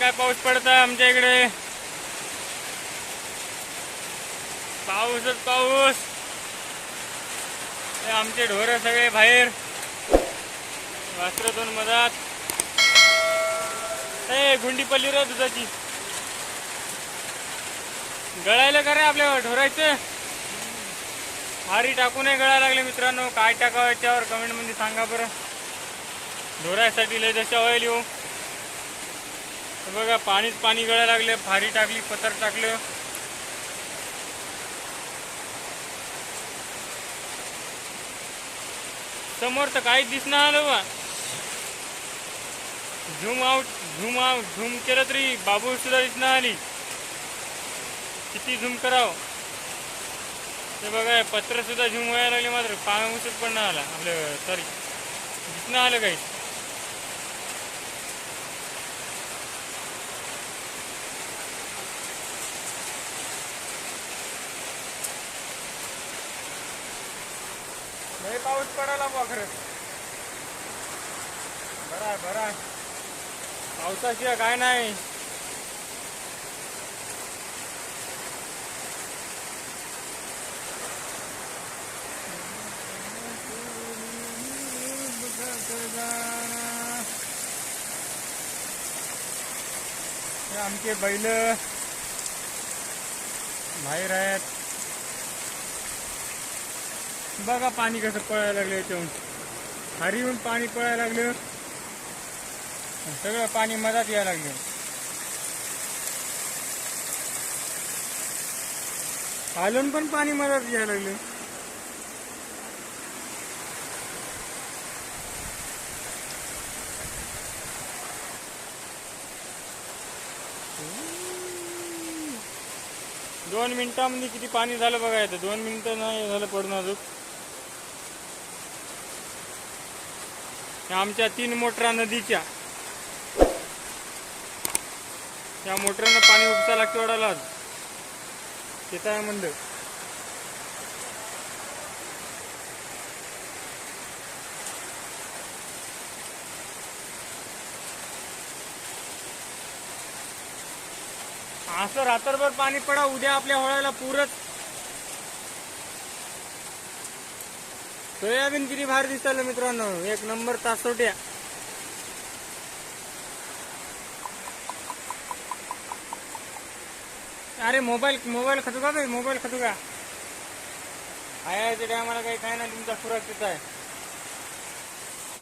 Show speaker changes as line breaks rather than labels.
काय पाऊस पडत आहे आमच्या इकडे? पाऊसच पाऊस. आमचे ढोर सगळे बाहेर. वासर दोन मधात. ए गुंडी पडली रे दुधाची. गळायला का रे आपल्या ढोरायचं. हारी टाकू नये गळायला लागले मित्रांनो. काय टाकावं याच्यावर कमेंटमध्ये सांगा बरं. ढोरायसाठी लय दशा होईल येऊ बघा पाणीच पाणी गळायला लागले फारी टाकली पतर टाकलं. समोर तर काहीच दिसणार आलं बा zoom out zoom out zoom केलं तरी बाबू सुद्धा दिसणार आली किती झूम करावं. ते बघा पत्र सुद्धा झूम व्हायला लागले मात्र पाणी उसत पण नाही आला. आपलं सॉरी दिसणं आलं काही लय पाऊस पडायला बा खरं बरं आहे बरं आहे पावसाशिवाय काय नाही. आमचे बैल बाहेर आहेत. बघा पाणी कसं पळायला लागलं याच्याहून हरीहून पाणी पळायला लागलं. सगळं पाणी मधात यायला लागलं. हालून पण पाणी मधात यायला लागलं. दोन मिनिटांमध्ये किती पाणी झालं बघायचं दोन मिनिटं नाही झालं पडून अजून. आमच्या तीन मोटरा नदीच्या. या मोटरनं पाणी उपसा लागतं ओढायला तिथं आहे म्हणलं असं रात्रभर पाणी पडा उद्या आपल्या होळ्याला पूरच सोयाबीन किती भारी दिसताल मित्रांनो. एक नंबर तासोट्या. अरे मोबाईल मोबाईल खातो का काही मोबाईल खातो का? आहे टायमाला काही काय नाही तुमचा खुराक तिथं आहे.